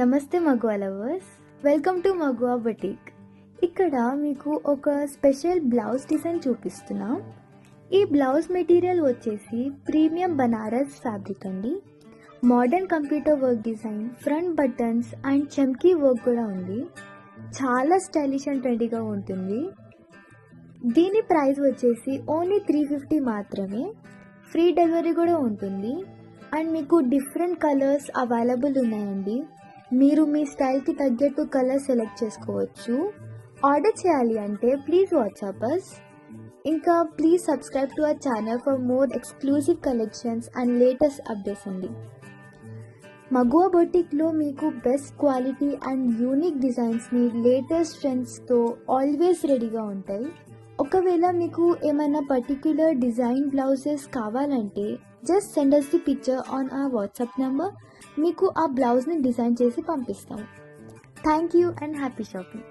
నమస్తే Maguva lovers. Welcome to Maguva boutique. ఇక్కడ మీకు ఒక స్పెషల్ బ్లౌజ్ డిజైన్ చూపిస్తున్నాం. ఈ బ్లౌజ్ మెటీరియల్ వచ్చేసి ప్రీమియం బనారస్ ఫ్యాబ్రిక్ అండి. Modern computer work design front buttons and చమ్కీ work కూడా ఉంది. చాలా స్టైలిష్ అండ్ ట్రెండీగా ఉంటుంది. దీని ప్రైస్ వచ్చేసి ఓన్లీ త్రీ ఫిఫ్టీ మాత్రమే. ఫ్రీ డెలివరీ కూడా ఉంటుంది. అండ్ మీకు డిఫరెంట్ కలర్స్ అవైలబుల్ ఉన్నాయండి. మీరు మీ స్టైల్కి తగ్గట్టు కలర్ సెలెక్ట్ చేసుకోవచ్చు. ఆర్డర్ చేయాలి అంటే ప్లీజ్ వాట్సాప్ అస్ ఇంకా please subscribe to our channel for more exclusive collections and latest updates అండి మగువ బొటిక్లో మీకు బెస్ట్ క్వాలిటీ అండ్ యూనిక్ డిజైన్స్ని లేటెస్ట్ ట్రెండ్స్తో ఆల్వేస్ రెడీగా ఉంటాయి. ఒకవేళ మీకు ఏమైనా పర్టిక్యులర్ డిజైన్ బ్లౌజెస్ కావాలంటే just send us the picture on ఆ వాట్సాప్ నెంబర్ మీకు ఆ బ్లౌజ్ని డిజైన్ చేసి పంపిస్తాం. Thank you and happy shopping